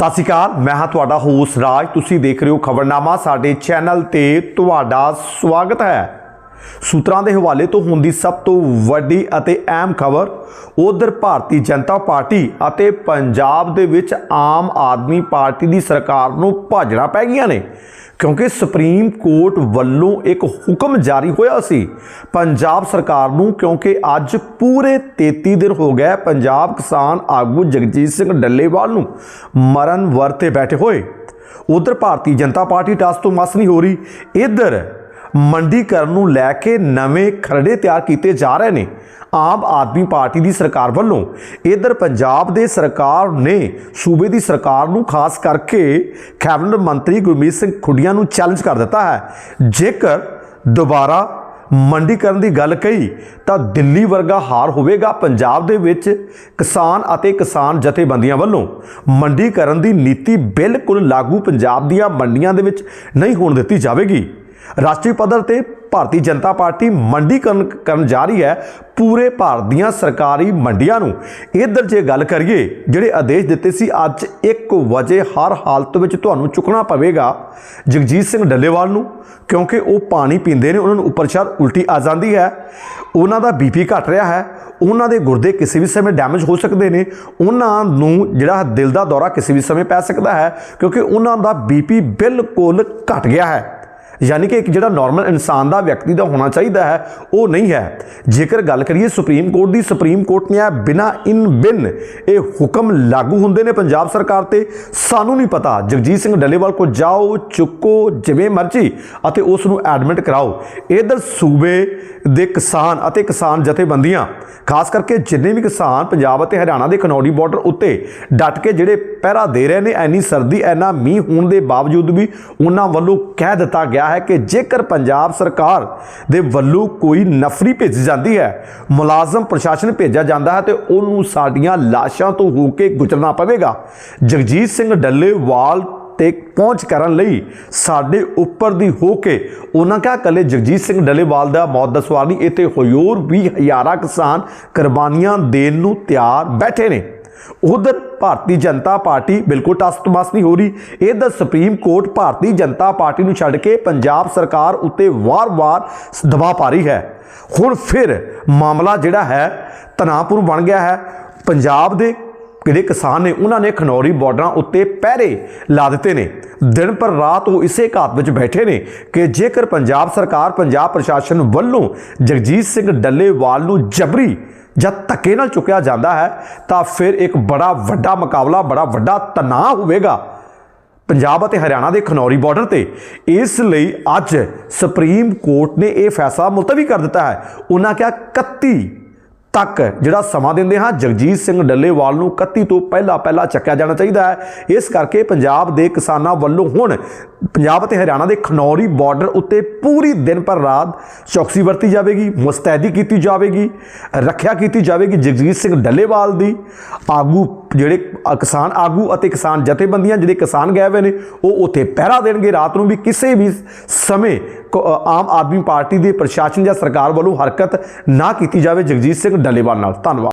ਸਤਿ ਸ਼੍ਰੀ ਅਕਾਲ, ਮੈਂ ਹਾਂ ਤੁਹਾਡਾ ਹੋਸ਼ ਰਾਜ। ਤੁਸੀਂ ਦੇਖ ਰਹੇ ਹੋ ਖਬਰਨਾਮਾ, ਸਾਡੇ ਚੈਨਲ ਤੇ ਤੁਹਾਡਾ ਸਵਾਗਤ ਹੈ। ਸੂਤਰਾਂ ਦੇ ਹਵਾਲੇ ਤੋਂ ਹੁੰਦੀ ਸਭ ਤੋਂ ਵੱਡੀ ਅਤੇ ਅਹਿਮ ਖਬਰ, ਉਧਰ ਭਾਰਤੀ ਜਨਤਾ ਪਾਰਟੀ ਅਤੇ ਪੰਜਾਬ ਦੇ ਵਿੱਚ ਆਮ ਆਦਮੀ ਪਾਰਟੀ ਦੀ ਸਰਕਾਰ ਨੂੰ ਭਾਜਣਾ ਪੈ ਗਈਆਂ ਨੇ, ਕਿਉਂਕਿ ਸੁਪਰੀਮ ਕੋਰਟ ਵੱਲੋਂ ਇੱਕ ਹੁਕਮ ਜਾਰੀ ਹੋਇਆ ਸੀ। ਪੰਜਾਬ ਸਰਕਾਰ ਨੂੰ, ਕਿਉਂਕਿ ਅੱਜ ਪੂਰੇ 33 ਦਿਨ ਹੋ ਗਏ ਪੰਜਾਬ ਕਿਸਾਨ ਆਗੂ ਜਗਜੀਤ ਸਿੰਘ ਡੱਲੇਵਾਲ ਨੂੰ ਮਰਨ ਵਰਤੇ ਬੈਠੇ ਹੋਏ। ਉਧਰ ਭਾਰਤੀ ਜਨਤਾ ਪਾਰਟੀ ਟਸ ਤੋਂ ਮਸ ਨਹੀਂ ਹੋ ਰਹੀ। ਇਧਰ ਮੰਡੀਕਰਨ ਨੂੰ ਲੈ ਕੇ ਨਵੇਂ ਖਰੜੇ ਤਿਆਰ ਕੀਤੇ ਜਾ ਰਹੇ ਨੇ। ਆਮ ਆਦਮੀ ਪਾਰਟੀ ਦੀ ਸਰਕਾਰ ਵੱਲੋਂ ਇਧਰ ਪੰਜਾਬ ਦੇ ਸਰਕਾਰ ਨੇ ਸੂਬੇ ਦੀ ਸਰਕਾਰ ਨੂੰ ਖਾਸ ਕਰਕੇ ਕੈਬਨਿਟ ਮੰਤਰੀ ਗੁਰਮੀਤ ਸਿੰਘ ਖੁੱਡੀਆਂ ਨੂੰ ਚੈਲੰਜ ਕਰ ਦਿੱਤਾ ਹੈ। ਜੇਕਰ ਦੁਬਾਰਾ ਮੰਡੀਕਰਨ ਦੀ ਗੱਲ ਕਹੀ, ਤਾਂ ਦਿੱਲੀ ਵਰਗਾ ਹਾਰ ਹੋਵੇਗਾ ਪੰਜਾਬ ਦੇ ਵਿੱਚ ਕਿਸਾਨ ਅਤੇ ਕਿਸਾਨ ਜਥੇਬੰਦੀਆਂ ਵੱਲੋਂ। ਮੰਡੀਕਰਨ ਦੀ ਨੀਤੀ ਬਿਲਕੁਲ ਲਾਗੂ ਪੰਜਾਬ ਦੀਆਂ ਮੰਡੀਆਂ ਦੇ ਵਿੱਚ ਨਹੀਂ ਹੋਣ ਦਿੱਤੀ ਜਾਵੇਗੀ। ਰਾਸ਼ਟਰੀ ਪੱਧਰ ਤੇ ਭਾਰਤੀ ਜਨਤਾ ਪਾਰਟੀ ਮੰਡੀਕਰਨ ਕਰਨ ਜਾ ਰਹੀ ਹੈ ਪੂਰੇ ਭਾਰਤ ਦੀਆਂ ਸਰਕਾਰੀ ਮੰਡੀਆਂ ਨੂੰ। ਇਧਰ ਜੇ ਗੱਲ ਕਰੀਏ, ਜਿਹੜੇ ਆਦੇਸ਼ ਦਿੱਤੇ ਸੀ, ਅੱਜ 1 ਵਜੇ ਹਰ ਹਾਲਤ ਵਿੱਚ ਤੁਹਾਨੂੰ ਚੁੱਕਣਾ ਪਵੇਗਾ ਜਗਜੀਤ ਸਿੰਘ ਡੱਲੇਵਾਲ ਨੂੰ, ਕਿਉਂਕਿ ਉਹ ਪਾਣੀ ਪੀਂਦੇ ਨੇ, ਉਹਨਾਂ ਨੂੰ ਉੱਪਰ ਛਾਰ ਉਲਟੀ ਆ ਜਾਂਦੀ ਹੈ। ਉਹਨਾਂ ਦਾ ਬੀਪੀ ਘਟ ਰਿਹਾ ਹੈ, ਉਹਨਾਂ ਦੇ ਗੁਰਦੇ ਕਿਸੇ ਵੀ ਸਮੇਂ ਡੈਮੇਜ ਹੋ ਸਕਦੇ ਨੇ, ਉਹਨਾਂ ਨੂੰ ਜਿਹੜਾ ਦਿਲ ਦਾ ਦੌਰਾ ਕਿਸੇ ਵੀ ਸਮੇਂ ਪੈ ਸਕਦਾ ਹੈ, ਕਿਉਂਕਿ ਉਹਨਾਂ ਦਾ ਬੀਪੀ ਬਿਲਕੁਲ ਘਟ ਗਿਆ ਹੈ। ਯਾਨੀ ਕਿ ਇੱਕ ਜਿਹੜਾ ਨਾਰਮਲ ਇਨਸਾਨ ਦਾ ਵਿਅਕਤੀ ਦਾ ਹੋਣਾ ਚਾਹੀਦਾ ਹੈ, ਉਹ ਨਹੀਂ ਹੈ। ਜੇਕਰ ਗੱਲ ਕਰੀਏ ਸੁਪਰੀਮ ਕੋਰਟ ਦੀ, ਸੁਪਰੀਮ ਕੋਰਟ ਨੇ ਆ ਬਿਨਾ ਇਨ ਬਿਨ ਇਹ ਹੁਕਮ ਲਾਗੂ ਹੁੰਦੇ ਨੇ ਪੰਜਾਬ ਸਰਕਾਰ ਤੇ। ਸਾਨੂੰ ਨਹੀਂ ਪਤਾ। ਜਗਜੀਤ ਸਿੰਘ ਡੱਲੇਵਾਲ ਕੋ ਜਾਓ, ਚੁੱਕੋ, ਜਿਵੇਂ ਮਰਜ਼ੀ, ਅਤੇ ਉਸ ਨੂੰ ਐਡਮਿਟ ਕਰਾਓ। ਇਧਰ ਸੂਬੇ ਦੇ ਕਿਸਾਨ ਅਤੇ ਕਿਸਾਨ ਜਥੇਬੰਦੀਆਂ, ਖਾਸ ਕਰਕੇ ਜਿੰਨੇ ਵੀ ਕਿਸਾਨ ਪੰਜਾਬ ਅਤੇ ਹਰਿਆਣਾ ਦੇ ਖਨੌਰੀ ਬਾਰਡਰ ਉੱਤੇ ਡਟ ਕੇ ਜਿਹੜੇ ਪਹਿਰਾ ਦੇ ਰਹੇ ਨੇ ਐਨੀ ਸਰਦੀ ਐਨਾ ਮੀਂਹ ਹੋਣ ਦੇ ਬਾਵਜੂਦ ਵੀ ਉਹਨਾਂ ਵੱਲੋਂ ਕਹਿ ਦਿੱਤਾ ਗਿਆ ਹੈ ਕਿ ਜੇਕਰ ਪੰਜਾਬ ਸਰਕਾਰ ਦੇ ਵੱਲੋਂ ਕੋਈ ਨਫਰੀ ਭੇਜੀ ਜਾਂਦੀ ਹੈ, ਮੁਲਾਜ਼ਮ ਪ੍ਰਸ਼ਾਸਨ ਭੇਜਿਆ ਜਾਂਦਾ ਹੈ ਤੇ ਉਹਨੂੰ ਸਾਡੀਆਂ ਲਾਸ਼ਾਂ ਤੋਂ ਹੋ ਕੇ ਗੁਜ਼ਰਨਾ ਪਵੇਗਾ। ਜਗਜੀਤ ਸਿੰਘ ਡੱਲੇਵਾਲ ਤੇ ਪਹੁੰਚ ਕਰਨ ਲਈ ਸਾਡੇ ਉੱਪਰ ਦੀ ਹੋ ਕੇ ਉਹਨਾਂ ਕਿਹਾ ਕੱਲੇ ਜਗਜੀਤ ਸਿੰਘ ਡੱਲੇਵਾਲ ਦਾ ਮੌਤ ਦਾ ਸਵਾਲ ਨਹੀਂ, ਇੱਥੇ ਹੋਰ ਵੀ ਹਜ਼ਾਰਾਂ ਕਿਸਾਨ ਕੁਰਬਾਨੀਆਂ ਦੇਣ ਨੂੰ ਤਿਆਰ ਬੈਠੇ ਨੇ। ਉਧਰ ਭਾਰਤੀ ਜਨਤਾ ਪਾਰਟੀ ਬਿਲਕੁਲ ਟਸਟਮਸ ਨਹੀਂ ਹੋ ਰਹੀ। ਇਹਦਾ supreme court Bharatiya Janata party ਨੂੰ ਛੱਡ ਕੇ ਪੰਜਾਬ ਸਰਕਾਰ ਉੱਤੇ ਵਾਰ-ਵਾਰ ਦਬਾਅ ਪਾ ਰਹੀ ਹੈ। ਹੁਣ ਫਿਰ ਮਾਮਲਾ ਜਿਹੜਾ ਹੈ ਤਣਾਅਪੂਰਨ ਬਣ ਗਿਆ ਹੈ। ਪੰਜਾਬ ਦੇ ਜਿਹੜੇ ਕਿਸਾਨ ਨੇ, ਉਹਨਾਂ ਨੇ ਖਨੌਰੀ ਬਾਰਡਰਾਂ ਉੱਤੇ ਪਹਿਰੇ ਲਾ ਦਿੱਤੇ ਨੇ। ਦਿਨ ਪਰ ਰਾਤ ਉਹ ਇਸੇ ਘਾਤ ਵਿੱਚ ਬੈਠੇ ਨੇ ਕਿ ਜੇਕਰ ਪੰਜਾਬ ਸਰਕਾਰ, ਪੰਜਾਬ ਪ੍ਰਸ਼ਾਸਨ ਵੱਲੋਂ ਜਗਜੀਤ ਸਿੰਘ ਡੱਲੇਵਾਲ ਨੂੰ ਜਬਰੀ ਜਾਂ ਧੱਕੇ ਨਾਲ ਚੁੱਕਿਆ ਜਾਂਦਾ ਹੈ, ਤਾਂ ਫਿਰ ਇੱਕ ਬੜਾ ਵੱਡਾ ਮੁਕਾਬਲਾ, ਬੜਾ ਵੱਡਾ ਤਣਾਅ ਹੋਵੇਗਾ। ਪੰਜਾਬ ਅਤੇ ਹਰਿਆਣਾ ਦੇ ਖਨੌਰੀ ਬਾਰਡਰ ਤੇ ਇਸ ਲਈ ਅੱਜ ਸੁਪਰੀਮ ਕੋਰਟ ਨੇ ਇਹ ਫੈਸਲਾ ਮੁਲਤਵੀ ਕਰ ਦਿੱਤਾ ਹੈ। ਉਹਨਾਂ ਕਿਹਾ 31 ਤੱਕ ਜਿਹੜਾ ਸਮਾਂ ਦਿੰਦੇ ਹਾਂ, ਜਗਜੀਤ ਸਿੰਘ ਡੱਲੇਵਾਲ ਨੂੰ 31 ਤੋਂ ਪਹਿਲਾਂ ਪਹਿਲਾਂ ਚੱਕਿਆ ਜਾਣਾ ਚਾਹੀਦਾ ਹੈ। ਇਸ ਕਰਕੇ ਪੰਜਾਬ ਦੇ ਕਿਸਾਨਾਂ ਵੱਲੋਂ ਹੁਣ ਪੰਜਾਬ ਅਤੇ ਹਰਿਆਣਾ ਦੇ ਖਨੌਰੀ ਬਾਰਡਰ ਉੱਤੇ ਪੂਰੀ ਦਿਨ ਪਰ ਰਾਤ ਚੌਕਸੀ ਵਰਤੀ ਜਾਵੇਗੀ, ਮੁਸਤੈਦੀ ਕੀਤੀ ਜਾਵੇਗੀ, ਰੱਖਿਆ ਕੀਤੀ ਜਾਵੇਗੀ ਜਗਜੀਤ ਸਿੰਘ ਡੱਲੇਵਾਲ ਦੀ। ਆਗੂ ਜਿਹੜੇ ਕਿਸਾਨ ਆਗੂ ਅਤੇ ਕਿਸਾਨ ਜਥੇਬੰਦੀਆਂ ਜਿਹੜੇ ਕਿਸਾਨ ਗਏ ਹੋਏ ਨੇ, ਉਹ ਉੱਥੇ ਪਹਿਰਾ ਦੇਣਗੇ। ਰਾਤ ਨੂੰ ਵੀ ਕਿਸੇ ਵੀ ਸਮੇਂ ਆਮ ਆਦਮੀ ਪਾਰਟੀ ਦੇ ਪ੍ਰਸ਼ਾਸਨ ਜਾਂ ਸਰਕਾਰ ਵੱਲੋਂ ਹਰਕਤ ਨਾ ਕੀਤੀ ਜਾਵੇ ਜਗਜੀਤ ਸਿੰਘ ਡੱਲੇਵਾਲ ਨਾਲ। ਧੰਨਵਾਦ।